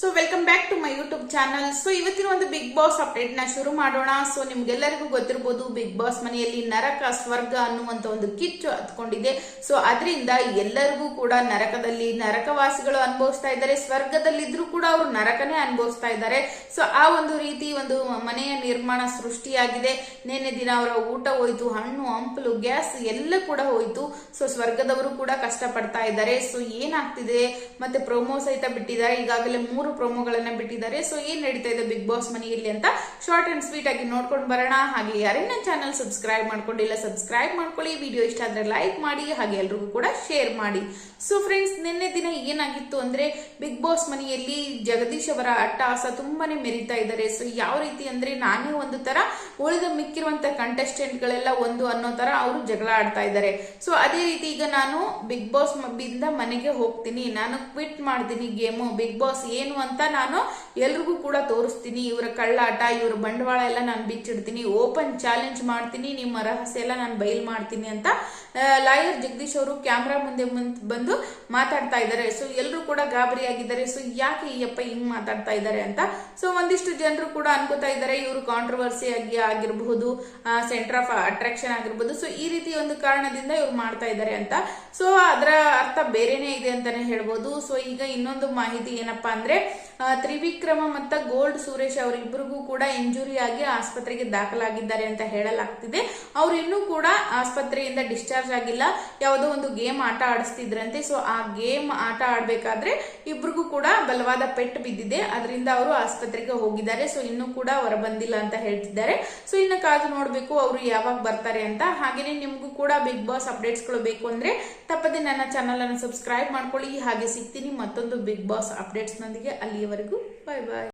So welcome back to my YouTube channel so ಇವತ್ತಿನ ಒಂದು big boss ಅಪ್ಡೇಟ್ನ ಶುರು ಮಾಡೋಣ. ಸೊ ನಿಮ್ಗೆಲ್ಲರಿಗೂ ಗೊತ್ತಿರಬಹುದು ಬಿಗ್ ಬಾಸ್ ಮನೆಯಲ್ಲಿ ನರಕ, ಸ್ವರ್ಗ ಅನ್ನುವಂತ ಒಂದು ಕಿಚ್ಚು ಹತ್ಕೊಂಡಿದೆ. ಸೊ ಅದರಿಂದ ಎಲ್ಲರಿಗೂ ಕೂಡ ನರಕದಲ್ಲಿ ನರಕವಾಸಿಗಳು ಅನುಭವಿಸ್ತಾ ಇದ್ದಾರೆ. ಸ್ವರ್ಗದಲ್ಲಿದ್ರೂ ಕೂಡ ಅವರು ನರಕನೇ ಅನುಭವಿಸ್ತಾ ಇದ್ದಾರೆ. ಸೊ ಆ ಒಂದು ರೀತಿ ಒಂದು ಮನೆಯ ನಿರ್ಮಾಣ ಸೃಷ್ಟಿಯಾಗಿದೆ. ನಿನ್ನೆ ದಿನ ಅವರ ಊಟ ಹೋಯ್ತು, ಹಣ್ಣು, ಹಂಪಲು, ಗ್ಯಾಸ್ ಎಲ್ಲ ಕೂಡ ಹೋಯ್ತು. ಸೊ ಸ್ವರ್ಗದವರು ಕೂಡ ಕಷ್ಟಪಡ್ತಾ ಇದ್ದಾರೆ. ಸೊ ಏನಾಗ್ತಿದೆ? ಮತ್ತೆ ಪ್ರೊಮೋ ಸಹಿತ ಬಿಟ್ಟಿದ್ದಾರೆ. ಈಗಾಗಲೇ ಮೂರು ಪ್ರೊಮೋಗಳನ್ನ ಬಿಟ್ಟಿದ್ದಾರೆ. ಸೊ ಏನ್ ನಡೀತಾ ಇದೆ ಬಿಗ್ ಬಾಸ್ ಮನೆಯಲ್ಲಿ ಅಂತ ಶಾರ್ಟ್ ಅಂಡ್ ಸ್ವೀಟ್ ಆಗಿ ನೋಡ್ಕೊಂಡು ಬರೋಣ. ಹಾಗೆ ಯಾರೇ ನನ್ನ ಚಾನಲ್ ಸಬ್ಸ್ಕ್ರೈಬ್ ಮಾಡ್ಕೊಂಡಿಲ್ಲ ಸಬ್ಸ್ಕ್ರೈಬ್ ಮಾಡ್ಕೊಳ್ಳಿ. ವಿಡಿಯೋ ಇಷ್ಟ ಆದ್ರೆ ಲೈಕ್ ಮಾಡಿ, ಹಾಗೆ ಎಲ್ರಿಗೂ ಕೂಡ ಶೇರ್ ಮಾಡಿ. ಸೊ ಫ್ರೆಂಡ್ಸ್ ನಿನ್ನೆ ದಿನ ಏನಾಗಿತ್ತು ಅಂದ್ರೆ ಬಿಗ್ ಬಾಸ್ ಮನೆಯಲ್ಲಿ ಜಗದೀಶ್ ಅವರ ಅಟ್ಟಹಾಸ ತುಂಬಾನೇ ಮೆರಿತಾ ಇದ್ದಾರೆ. ಸೊ ಯಾವ ರೀತಿ ಅಂದ್ರೆ ನಾನೇ ಒಂದು ತರ ಉಳಿದ ಮಿಕ್ಕಿರುವಂತ ಕಂಟೆಸ್ಟೆಂಟ್ ಗಳೆಲ್ಲ ಒಂದು ಅನ್ನೋ ತರ ಅವರು ಜಗಳ ಆಡ್ತಾ ಇದ್ದಾರೆ. ಸೊ ಅದೇ ರೀತಿ ಈಗ ನಾನು ಬಿಗ್ ಬಾಸ್ ಮನೆಗೆ ಹೋಗ್ತೀನಿ. ನಾನು ಕ್ವಿಟ್ ಮಾಡ್ತೀನಿ ಗೇಮು. ಬಿಗ್ ಬಾಸ್ ಏನು ಅಂತ ನಾನು ಎಲ್ರಿಗೂ ಕೂಡ ತೋರಿಸ್ತೀನಿ. ಇವರ ಕಳ್ಳಾಟ, ಇವರ ಬಂಡವಾಳ ಎಲ್ಲ ನಾನು ಬಿಚ್ಚಿಡ್ತೀನಿ. ಓಪನ್ ಚಾಲೆಂಜ್ ಮಾಡ್ತೀನಿ. ನಿಮ್ಮ ರಹಸ್ಯ ಎಲ್ಲ ನಾನು ಬಯಲ್ ಮಾಡ್ತೀನಿ ಅಂತ ಲಾಯರ್ ಜಗದೀಶ್ ಅವರು ಕ್ಯಾಮ್ರಾ ಮುಂದೆ ಬಂದು ಮಾತಾಡ್ತಾ ಇದ್ದಾರೆ ಸೊ ಎಲ್ಲರೂ ಕೂಡ ಗಾಬರಿ ಆಗಿದ್ದಾರೆ. ಸೊ ಯಾಕೆ ಈ ಅಪ್ಪ ಹಿಂಗ್ ಮಾತಾಡ್ತಾ ಇದ್ದಾರೆ ಅಂತ? ಸೊ ಒಂದಿಷ್ಟು ಜನರು ಕೂಡ ಅನ್ಕೋತಾ ಇದ್ದಾರೆ ಇವರು ಕಾಂಟ್ರವರ್ಸಿ ಆಗಿ ಆಗಿರಬಹುದು ಸೆಂಟರ್ ಆಫ್ ಅಟ್ರಾಕ್ಷನ್ ಆಗಿರ್ಬೋದು ಸೊ ಈ ರೀತಿ ಒಂದು ಕಾರಣದಿಂದ ಇವ್ರು ಮಾಡ್ತಾ ಇದ್ದಾರೆ ಅಂತ. ಸೊ ಅದರ ಅರ್ಥ ಬೇರೆನೇ ಇದೆ ಅಂತಾನೆ ಹೇಳ್ಬೋದು. ಸೊ ಈಗ ಇನ್ನೊಂದು ಮಾಹಿತಿ ಏನಪ್ಪಾ ಅಂದ್ರೆ ತ್ರಿವಿಕ್ರಮ ಮತ್ತು ಗೋಲ್ಡ್ ಸುರೇಶ್ ಅವರಿಬ್ಬರಿಗೂ ಕೂಡ ಇಂಜುರಿ ಆಗಿ ಆಸ್ಪತ್ರೆಗೆ ದಾಖಲಾಗಿದ್ದಾರೆ ಅಂತ ಹೇಳಲಾಗ್ತಿದೆ. ಅವರು ಇನ್ನೂ ಕೂಡ ಆಸ್ಪತ್ರೆಯಿಂದ ಡಿಸ್ಚಾರ್ಜ್ ಆಗಿಲ್ಲ. ಯಾವುದೋ ಒಂದು ಗೇಮ್ ಆಟ ಆಡಿಸ್ತಿದ್ರಂತೆ. ಸೊ ಆ ಗೇಮ್ ಆಟ ಆಡಬೇಕಾದ್ರೆ ಇಬ್ರಿಗೂ ಕೂಡ ಬಲವಾದ ಪೆಟ್ಟು ಬಿದ್ದಿದೆ. ಅದರಿಂದ ಅವರು ಆಸ್ಪತ್ರೆಗೆ ಹೋಗಿದ್ದಾರೆ. ಸೊ ಇನ್ನೂ ಕೂಡ ಹೊರ ಬಂದಿಲ್ಲ ಅಂತ ಹೇಳ್ತಿದ್ದಾರೆ. ಸೊ ಇನ್ನು ಕಾದು ನೋಡಬೇಕು ಅವರು ಯಾವಾಗ ಬರ್ತಾರೆ ಅಂತ. ಹಾಗೆಯೇ ನಿಮಗೂ ಕೂಡ ಬಿಗ್ ಬಾಸ್ ಅಪ್ಡೇಟ್ಸ್ಗಳು ಬೇಕು ಅಂದರೆ ತಪ್ಪದೆ ನನ್ನ ಚಾನಲನ್ನು ಸಬ್ಸ್ಕ್ರೈಬ್ ಮಾಡ್ಕೊಳ್ಳಿ. ಹಾಗೆ ಸಿಗ್ತೀನಿ ಮತ್ತೊಂದು ಬಿಗ್ ಬಾಸ್ ಅಪ್ಡೇಟ್ಸ್ ನೊಂದಿಗೆ ಅಲ್ಲಿಯವರೆಗೂ ಬಾಯ್ ಬಾಯ್